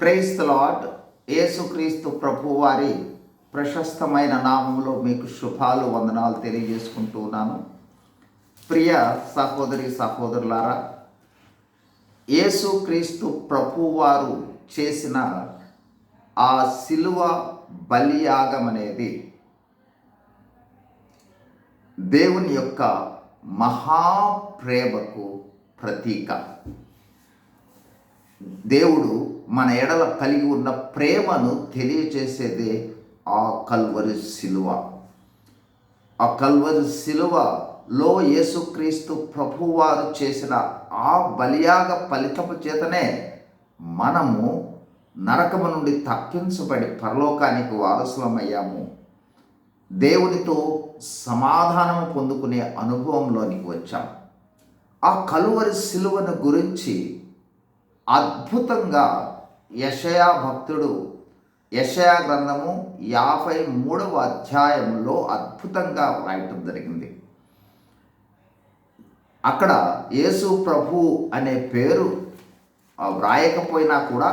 Price the యేసుక్రీస్తు ప్రభు వారి ప్రశస్తమైన నామంలో మీకు శుభాలు వందనాలు తెలియజేసుకుంటూ ఉన్నాను. ప్రియ సహోదరి సహోదరులారా యేసుక్రీస్తు ప్రభు వారు చేసిన ఆ శిలువ బలియాగం అనేది దేవుని యొక్క మహాప్రేమకు ప్రతీక. దేవుడు మన ఎడల కలిగి ఉన్న ప్రేమను తెలియచేసేదే ఆ కల్వరి శిలువ ఆ కల్వరి శిలువలో యేసుక్రీస్తు ప్రభువారు చేసిన ఆ బలియాగ ఫలితము చేతనే మనము నరకము నుండి తప్పించబడి పరలోకానికి వారసులమయ్యాము. దేవునితో సమాధానం పొందుకునే అనుభవంలోనికి వచ్చాం. ఆ కలువరి శిలువను గురించి అద్భుతంగా యషయా భక్తుడు యషయా గ్రంథము యాభై మూడవ అధ్యాయంలో అద్భుతంగా వ్రాయటం జరిగింది. అక్కడ యేసు ప్రభు అనే పేరు వ్రాయకపోయినా కూడా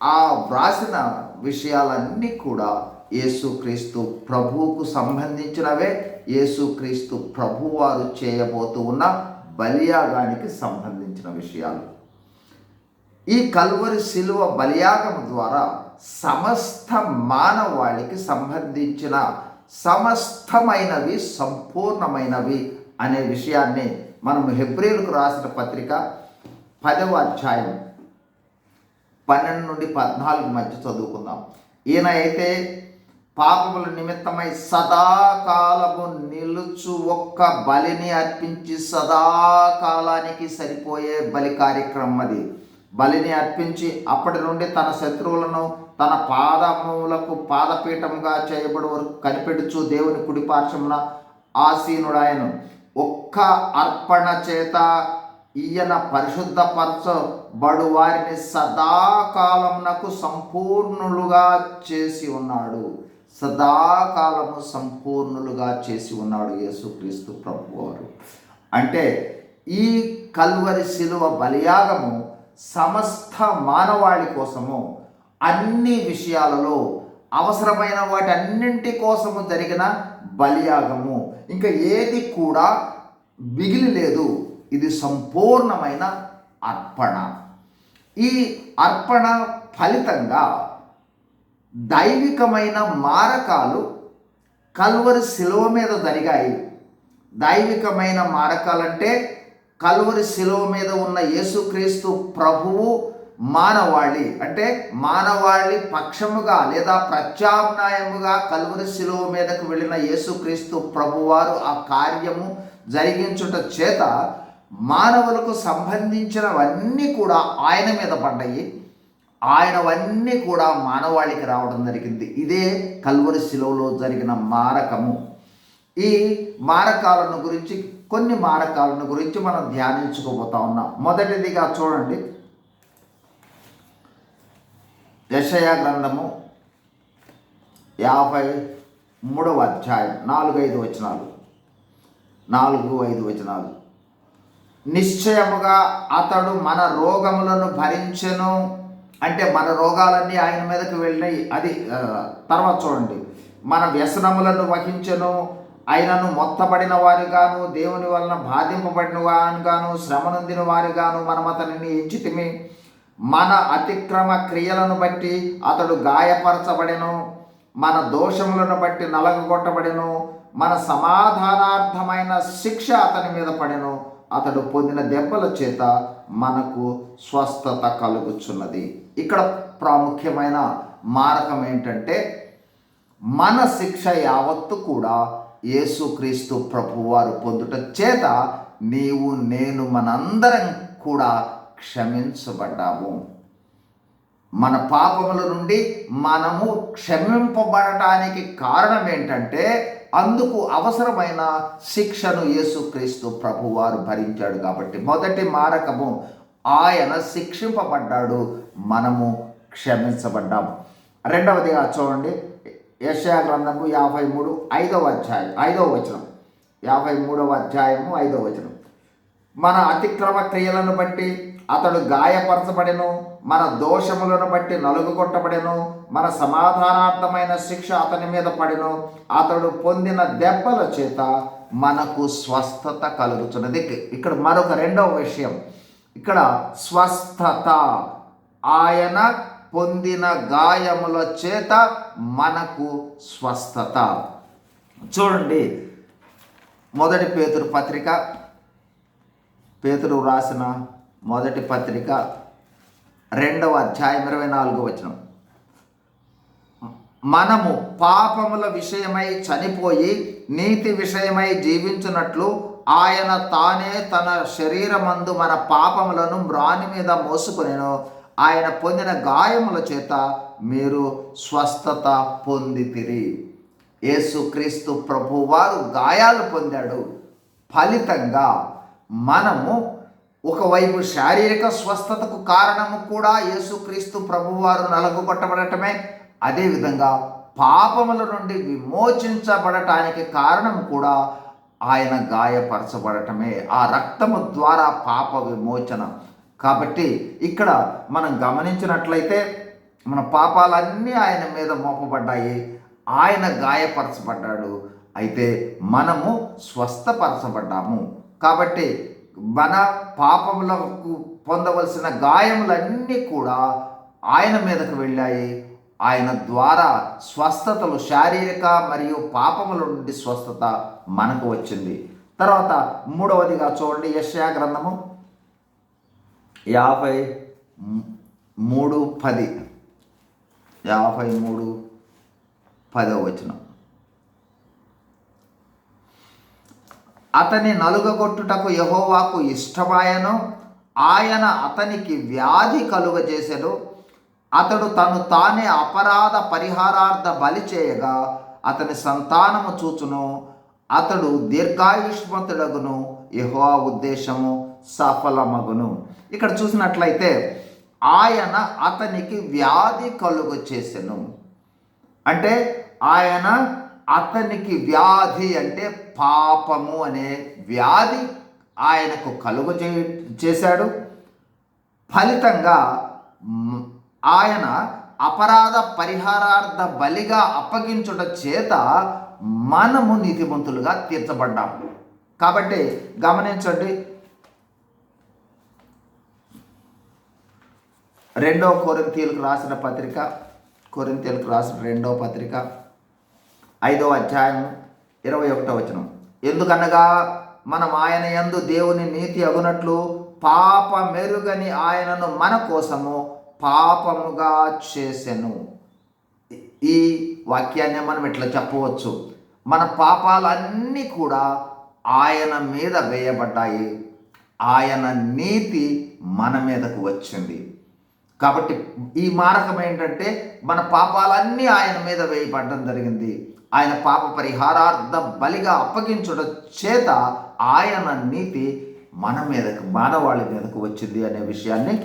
ఆ వ్రాసిన విషయాలన్నీ కూడా యేసుక్రీస్తు ప్రభువుకు సంబంధించినవే. యేసుక్రీస్తు ప్రభువారు చేయబోతూ ఉన్న బలియాగానికి సంబంధించిన విషయాలు. ఈ కల్వరి శిలువ బలియాగం ద్వారా సమస్త మానవాళికి సంబంధించిన సమస్తమైనవి సంపూర్ణమైనవి అనే విషయాన్ని మనం హెబ్రిల్కు రాసిన పత్రిక పదవ అధ్యాయం పన్నెండు నుండి పద్నాలుగు మధ్య చదువుకుందాం. ఈయన అయితే పాపముల నిమిత్తమై సదాకాలము నిలుచు ఒక్క బలిని అర్పించి సదాకాలానికి సరిపోయే బలి కార్యక్రమం అది. బలిని అర్పించి అప్పటి నుండి తన శత్రువులను తన పాదములకు పాదపీఠముగా చేయబడి వరకు కనిపెడుచు దేవుని కుడిపార్శ్వమున ఆసీనుడాయను ఒక్క అర్పణ చేత ఈయన పరిశుద్ధపరచబడు వారిని సదాకాలమునకు సంపూర్ణులుగా చేసి ఉన్నాడు. సదాకాలము సంపూర్ణులుగా చేసి ఉన్నాడు యేసుక్రీస్తు ప్రభువారు. అంటే ఈ కల్వరి శిలువ బలియాగము సమస్త మానవాళి కోసము అన్ని విషయాలలో అవసరమైన వాటన్నింటి కోసము జరిగిన బలియాగము. ఇంకా ఏది కూడా మిగిలి లేదు ఇది సంపూర్ణమైన అర్పణ. ఈ అర్పణ ఫలితంగా దైవికమైన మారకాలు కల్వరి శిలువ మీద జరిగాయి. దైవికమైన మారకాలంటే కల్వరి శిలువ మీద ఉన్న యేసుక్రీస్తు ప్రభువు మానవాళి. అంటే మానవాళి పక్షముగా లేదా ప్రత్యామ్నాయముగా కల్వరి శిలువ మీదకు వెళ్ళిన యేసుక్రీస్తు ప్రభువారు ఆ కార్యము జరిగించుట చేత మానవులకు సంబంధించినవన్నీ కూడా ఆయన మీద పడ్డాయి. ఆయనవన్నీ కూడా మానవాళికి రావడం జరిగింది. ఇదే కల్వరి శిలువలో జరిగిన మారకము. ఈ మారకాలను గురించి కొన్ని మారకాలను గురించి మనం ధ్యానించుకోబోతా ఉన్నాం. మొదటిదిగా చూడండి. యశయ గ్రంథము యాభై మూడవ అధ్యాయం నాలుగు ఐదు వచనాలు. నాలుగు ఐదు వచనాలు. నిశ్చయముగా అతడు మన రోగములను భరించెను. అంటే మన రోగాలన్నీ ఆయన మీదకి వెళ్ళినాయి. అది తర్వాత చూడండి. మన వ్యసనములను వహించెను. ఆయనను మొత్తబడిన వారిగాను దేవుని వలన బాధింపబడిన వారిగాను శ్రమ నొందిన వారిగాను మనం అతనిని ఎంచితిమి. మన అతిక్రమ క్రియలను బట్టి అతడు గాయపరచబడెను. మన దోషములను బట్టి నలగొట్టబడెను మన సమాధానార్థమైన శిక్ష అతని మీద పడెను. అతడు పొందిన దెబ్బల చేత మనకు స్వస్థత కలుగుచున్నది. ఇక్కడ ప్రాముఖ్యమైన మారకం ఏంటంటే మన శిక్ష యావత్తు కూడా యేసుక్రీస్తు ప్రభువారు పొందుట చేత నీవు నేను మనందరం కూడా క్షమించబడ్డాము. మన పాపముల నుండి మనము క్షమింపబడటానికి కారణం ఏంటంటే అందుకు అవసరమైన శిక్షను యేసుక్రీస్తు ప్రభువారు భరించాడు కాబట్టి మొదటి మారకము ఆయన శిక్షింపబడ్డాడు మనము క్షమించబడ్డాము. రెండవదిగా చూడండి. యశయా గ్రంథము యాభై మూడు ఐదవ అధ్యాయం ఐదవ వచనం. యాభై మూడవ అధ్యాయము ఐదవ వచనం. మన అతిక్రమ క్రియలను బట్టి అతడు గాయపరచబడెను మన దోషములను బట్టి నలుగు కొట్టబడెను మన సమాధానార్థమైన శిక్ష అతని మీద పడెను. అతడు పొందిన దెబ్బల చేత మనకు స్వస్థత కలుగుతున్నది ఇక్కడ మరొక రెండవ విషయం. ఇక్కడ స్వస్థత. ఆయన పొందిన గాయముల చేత మనకు స్వస్థత. చూడండి మొదటి పేతురు పత్రిక పేతురు రాసిన మొదటి పత్రిక రెండవ అధ్యాయం ఇరవై నాలుగో వచనం. మనము పాపముల విషయమై చనిపోయి నీతి విషయమై జీవించున్నట్లు ఆయన తానే తన శరీరమందు మన పాపములను మ్రాని మీద మోసుకునేను. ఆయన పొందిన గాయముల చేత మీరు స్వస్థత పొందితిరి. యేసుక్రీస్తు ప్రభువారు గాయాలు పొందాడు. ఫలితంగా మనము ఒకవైపు శారీరక స్వస్థతకు కారణము కూడా యేసుక్రీస్తు ప్రభువారు నలగొట్టబడటమే అదేవిధంగా పాపముల నుండి విమోచించబడటానికి కారణం కూడా ఆయన గాయపరచబడటమే. ఆ రక్తము ద్వారా పాప విమోచన కాబట్టి ఇక్కడ మనం గమనించినట్లయితే మన పాపాలన్నీ ఆయన మీద మోపబడ్డాయి. ఆయన గాయపరచబడ్డాడు. అయితే మనము స్వస్థపరచబడ్డాము. కాబట్టి మన పాపములకు పొందవలసిన గాయములన్నీ కూడా ఆయన మీదకు వెళ్ళాయి. ఆయన ద్వారా స్వస్థతలు శారీరక మరియు పాపముల నుండి స్వస్థత మనకు వచ్చింది. తర్వాత మూడవదిగా చూడండి యశ్యా గ్రంథము. యాభై మూడు పది. యాభై మూడు పదో వచనం. అతని నలుగగొట్టుటకు యహోవాకు ఇష్టమాయను ఆయన అతనికి వ్యాధి కలుగజేసెను. అతడు తను తానే అపరాధ పరిహారార్థ బలి చేయగా అతని సంతానము చూచును. అతడు దీర్ఘాయుష్మతుడగును. యహోవా ఉద్దేశము సఫలమగును. ఇక్కడ చూసినట్లయితే ఆయన అతనికి వ్యాధి కలుగు చేసెను అంటే ఆయన అతనికి వ్యాధి అంటే పాపము అనే వ్యాధి ఆయనకు కలుగు చే చేశాడు. ఫలితంగా ఆయన అపరాధ పరిహారార్థ బలిగా అప్పగించుట చేత మనము నీతిమంతులుగా తీర్చబడ్డాము. కాబట్టి గమనించండి రెండో కొరింతీలకు రాసిన పత్రిక కొరింతీలకు రాసిన రెండో పత్రిక ఐదో అధ్యాయం ఇరవై ఒకటో వచనం. ఎందుకనగా మనం ఆయన యందు దేవుని నీతి అగునట్లు పాప మెరుగని ఆయనను మన కోసము పాపముగా చేసెను. ఈ వాక్యాన్ని మనం ఇట్లా చెప్పవచ్చు. మన పాపాలన్నీ కూడా ఆయన మీద వేయబడ్డాయి. ఆయన నీతి మన మీదకు వచ్చింది. కాబట్టి ఈ మార్గం ఏంటంటే మన పాపాలన్నీ ఆయన మీద వేయబడడం జరిగింది. ఆయన పాప పరిహారార్థ బలిగా అప్పగించడం చేత ఆయన నీతి మన మీదకు మానవాళి మీదకు వచ్చింది అనే విషయాన్ని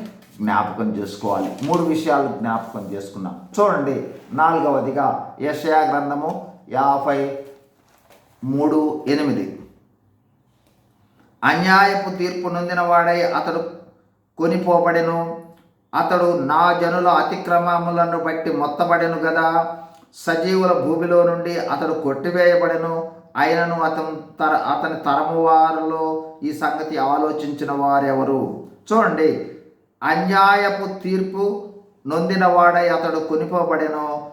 జ్ఞాపకం చేసుకోవాలి. మూడు విషయాలు జ్ఞాపకం చేసుకున్నాం. చూడండి నాలుగవదిగా యషయా గ్రంథము యాభై మూడు ఎనిమిది. అన్యాయపు తీర్పు నొందిన వాడై అతడు కొనిపోబడెను. అతడు నా జనుల అతిక్రమములను బట్టి మొత్తబడెను కదా సజీవుల భూమిలో నుండి అతడు కొట్టివేయబడెను. ఆయనను అతను తర అతని తరము వారిలో ఈ సంగతి ఆలోచించిన వారెవరు? చూడండి. అన్యాయపు తీర్పు నొందినవాడై అతడు కొనిపోబడెను.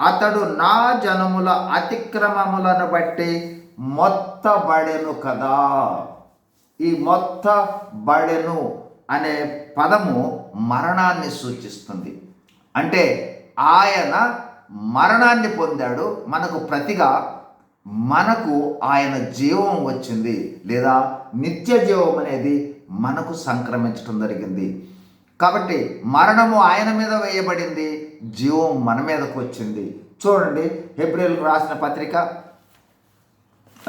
అతడు నా జనముల అతిక్రమములను బట్టి మొత్తబడెను కదా. ఈ మొత్త బడెను అనే పదము మరణాన్ని సూచిస్తుంది. అంటే ఆయన మరణాన్ని పొందాడు మనకు ప్రతిగా మనకు ఆయన జీవం వచ్చింది లేదా నిత్య జీవం అనేది మనకు సంక్రమించడం జరిగింది. కాబట్టి మరణము ఆయన మీద వేయబడింది జీవం మన మీదకు వచ్చింది. చూడండి ఏప్రిల్ రాసిన పత్రిక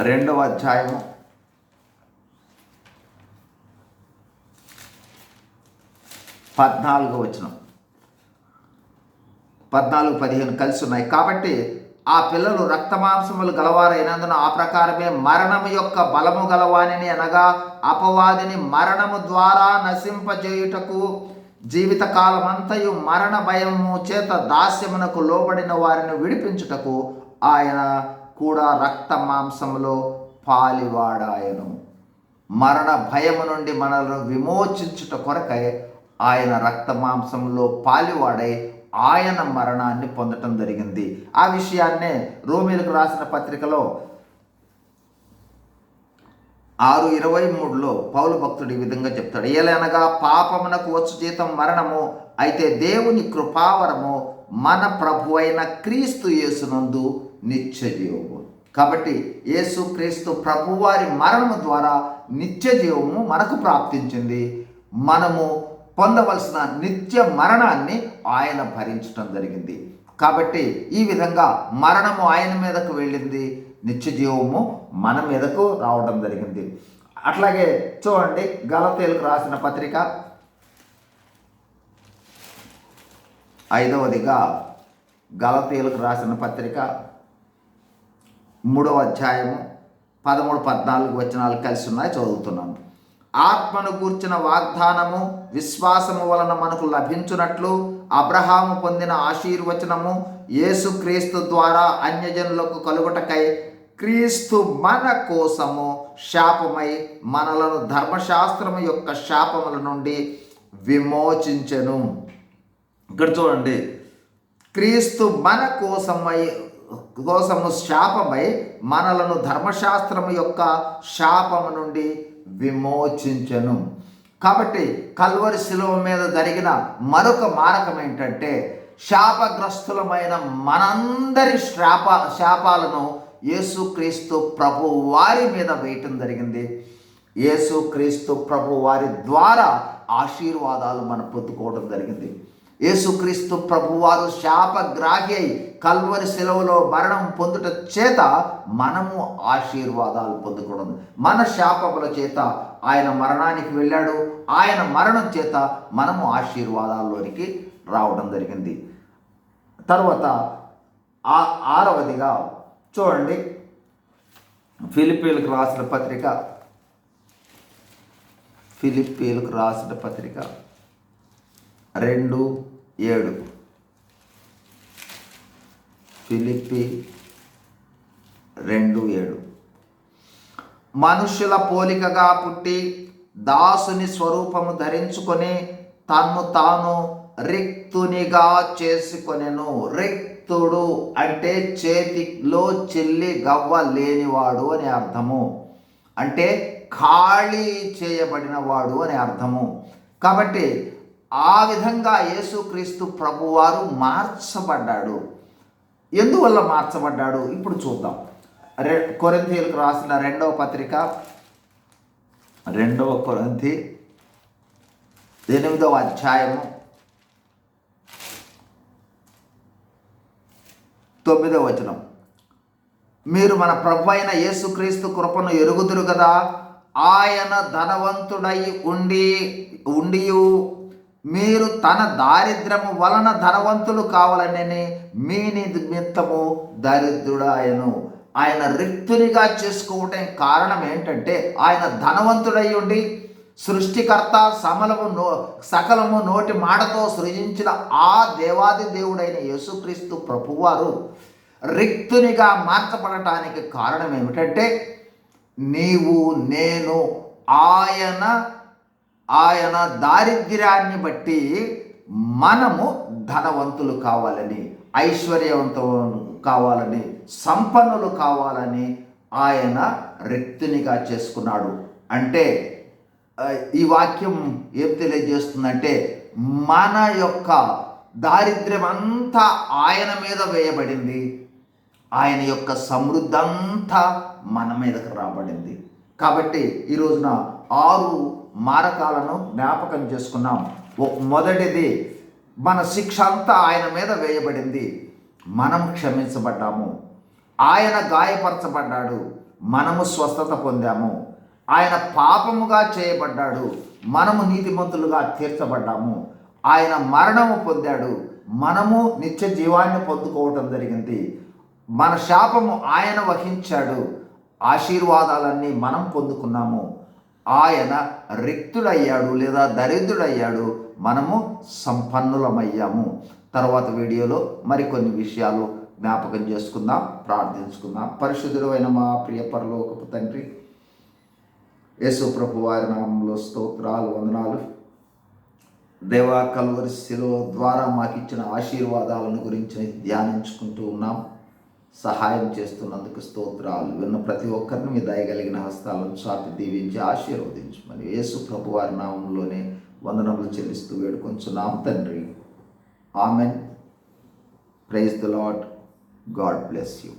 రెండవ అధ్యాయము. పద్నాలుగు వచనం. పద్నాలుగు పదిహేను కలిసి ఉన్నాయి. కాబట్టి ఆ పిల్లలు రక్తమాంసములు గలవారైనందున ఆ ప్రకారమే మరణము యొక్క బలము గలవానిని అనగా అపవాదిని మరణము ద్వారా నశింపజేయుటకు జీవితకాలమంతయు మరణ భయము చేత దాస్యమునకు లోబడిన వారిని విడిపించుటకు ఆయన కూడా రక్త మాంసములో పాలివాడాయను. మరణ భయము నుండి మనలను విమోచించుట కొరకై ఆయన రక్త మాంసంలో పాలివాడై ఆయన మరణాన్ని పొందటం జరిగింది. ఆ విషయాన్నే రోమిలకు రాసిన పత్రికలో ఆరు ఇరవై మూడులో పౌలు భక్తుడు ఈ విధంగా చెప్తాడు. ఏలనగా పాపమునకు వచ్చు జీతం మరణము అయితే దేవుని కృపావరము మన ప్రభు అయిన క్రీస్తు యేసునందు నిత్య జీవము కాబట్టి యేసు క్రీస్తు ప్రభువారి మరణము ద్వారా నిత్య జీవము మనకు ప్రాప్తించింది. మనము పొందవలసిన నిత్య మరణాన్ని ఆయన భరించడం జరిగింది. కాబట్టి ఈ విధంగా మరణము ఆయన మీదకు వెళ్ళింది. నిత్య జీవము మన మీదకు రావడం జరిగింది. అట్లాగే చూడండి గలతేలకు రాసిన పత్రిక ఐదవదిగా గలతీలకు రాసిన పత్రిక మూడవ అధ్యాయము పదమూడు పద్నాలుగు వచనాలు కలిసి ఉన్నాయి చదువుతున్నాను. ఆత్మను గూర్చిన వాగ్దానము విశ్వాసము వలన మనకు లభించునట్లు అబ్రహాము పొందిన ఆశీర్వచనము యేసుక్రీస్తు ద్వారా అన్యజనులకు కలుగుటకై క్రీస్తు మన కోసము శాపమై మనలను ధర్మశాస్త్రము యొక్క శాపముల నుండి విమోచించెను. ఇక్కడ చూడండి. క్రీస్తు మన కోసమై కోసము శాపమై మనలను ధర్మశాస్త్రము యొక్క శాపము నుండి విమోచించను. కాబట్టి కల్వరి శిలువ మీద జరిగిన మరొక మారకం ఏంటంటే శాపగ్రస్తులమైన మనందరి శాప శాపాలను యేసుక్రీస్తు ప్రభు వారి మీద వేయటం జరిగింది. యేసుక్రీస్తు ప్రభు వారి ద్వారా ఆశీర్వాదాలు మనం పొందుకోవడం జరిగింది. యేసుక్రీస్తు ప్రభువారు శాపగ్రాహి అయి కల్వరి సెలవులో మరణం పొందుట చేత మనము ఆశీర్వాదాలు పొందుకోవడం మన శాపముల చేత ఆయన మరణానికి వెళ్ళాడు. ఆయన మరణం చేత మనము ఆశీర్వాదాల్లోనికి రావడం జరిగింది. తర్వాత ఆ ఆరవదిగా చూడండి. ఫిలిపీలకు రాసిన పత్రిక. ఫిలిపీలకు రాసిన పత్రిక. రెండు ఏడు. ఫిలిప్పి రెండు ఏడు. మనుష్యుల పోలికగా పుట్టి దాసుని స్వరూపము ధరించుకొని తన్ను తాను రిక్తునిగా చేసుకొనెను. రిక్తుడు అంటే చేతిలో చెల్లి గవ్వ లేనివాడు అని అర్థము. అంటే ఖాళీ చేయబడినవాడు అని అర్థము. కాబట్టి ఆ విధంగా యేసుక్రీస్తు ప్రభువారు మార్చబడ్డాడు. ఎందువల్ల మార్చబడ్డాడు? ఇప్పుడు చూద్దాం. రె కొరింథీలకు రాసిన రెండవ పత్రిక. రెండవ కొరంతి ఎనిమిదవ అధ్యాయము. తొమ్మిదవ వచనం. మీరు మన ప్రభు అయిన యేసుక్రీస్తు కృపను ఎరుగుదురు కదా ఆయన ధనవంతుడై ఉండి ఉండియు మీరు తన దారిద్రము వలన ధనవంతులు కావాలని మీ నిమిత్తము దరిద్రుడాయను ఆయన రిక్తునిగా చేసుకోవటం కారణం ఏంటంటే ఆయన ధనవంతుడై ఉండి సృష్టికర్త సమలము నో సకలము నోటి మాటతో సృజించిన ఆ దేవాది దేవుడైన యేసుక్రీస్తు ప్రభువారు రిక్తునిగా మార్చబడటానికి కారణం ఏమిటంటే నీవు నేను ఆయన ఆయన దారిద్ర్యాన్ని బట్టి మనము ధనవంతులు కావాలని ఐశ్వర్యవంతులు కావాలని సంపన్నులు కావాలని ఆయన రిక్తునిగా చేసుకున్నాడు. అంటే ఈ వాక్యం ఏం తెలియజేస్తుందంటే మన యొక్క దారిద్ర్యం అంతా ఆయన మీద వేయబడింది. ఆయన యొక్క సమృద్ధి అంతా మన మీదకు రాబడింది. కాబట్టి ఈ రోజున ఆరు మారకాలను జ్ఞాపకం చేసుకున్నాం. మొదటిది మన శిక్ష అంతా ఆయన మీద వేయబడింది. మనం క్షమించబడ్డాము. ఆయన గాయపరచబడ్డాడు. మనము స్వస్థత పొందాము. ఆయన పాపముగా చేయబడ్డాడు. మనము నీతిమంతులుగా తీర్చబడ్డాము. ఆయన మరణము పొందాడు. మనము నిత్య జీవాన్ని పొందుకోవటం జరిగింది. మన శాపము ఆయన వహించాడు. ఆశీర్వాదాలన్నీ మనం పొందుకున్నాము. ఆయన రిక్తుడయ్యాడు లేదా దరిద్రుడయ్యాడు మనము సంపన్నులమయ్యాము. తర్వాత వీడియోలో మరికొన్ని విషయాలు జ్ఞాపకం చేసుకుందాం ప్రార్థించుకుందాం. పరిశుద్ధుడు అయిన మా ప్రియ పరలోకపు తండ్రి యేసు ప్రభు వారి నామంలో స్తోత్రాలు వందనాలు. దేవా కల్వరి శిలో ద్వారా మాకు ఇచ్చిన ఆశీర్వాదాలను గురించి ధ్యానించుకుంటూ ఉన్నాం. సహాయం చేస్తున్నందుకు స్తోత్రాలు. విన్న ప్రతి ఒక్కరిని మీ దయగలిగిన హస్తాలను చాటి దీవించి ఆశీర్వదించమని యేసు ప్రభు వారి నామంలోనే వందనములు చెల్లిస్తూ వేడుకొంచున్నాం తండ్రి. Amen. Praise the lord God bless you.